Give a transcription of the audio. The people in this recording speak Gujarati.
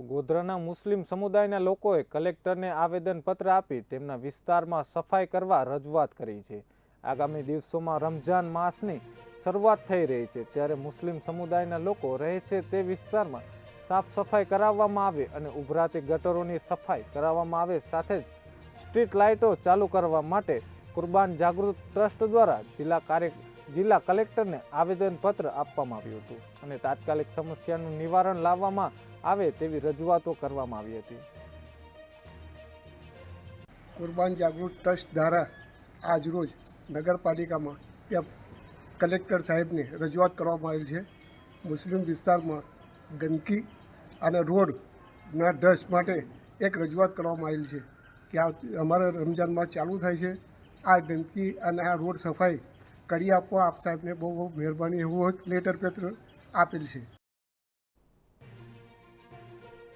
તો ગોધરાના મુસ્લિમ સમુદાયના લોકોએ કલેક્ટરને આવેદનપત્ર આપી તેમના વિસ્તારમાં સફાઈ કરવા રજૂઆત કરી છે. આગામી દિવસોમાં રમજાન માસની શરૂઆત થઈ રહી છે. ત્યારે મુસ્લિમ સમુદાયના લોકો રહે છે તે વિસ્તારમાં સાફ સફાઈ કરાવવામાં આવે અને ઉભરાતી ગટરોની સફાઈ કરાવવામાં આવે. સાથે જ સ્ટ્રીટ લાઇટો ચાલુ કરવા માટે કુરબાન જાગૃત ટ્રસ્ટ દ્વારા જિલ્લા કાર્ય જિલ્લા કલેક્ટરને આવેદનપત્ર આપવામાં આવ્યું હતું અને તાત્કાલિક સમસ્યાનું નિવારણ લાવવામાં આવે તેવી રજૂઆતો કરવામાં આવી હતી. કુરબાન જાગૃત ટ્રસ્ટ દ્વારા આજરોજ નગરપાલિકામાં કલેક્ટર સાહેબને રજૂઆત કરવામાં આવી છે. મુસ્લિમ વિસ્તારમાં ગંદકી અને રોડના ડસ્ટ માટે એક રજૂઆત કરવામાં આવેલ છે કે આ અમારા રમજાનમાં ચાલુ થાય છે. આ ગંદકી અને આ રોડ સફાઈ કરી આપો. આપ સાહેબને બહુ બહુ મહેરબાની. એવું લેટર પત્ર આપેલ છે.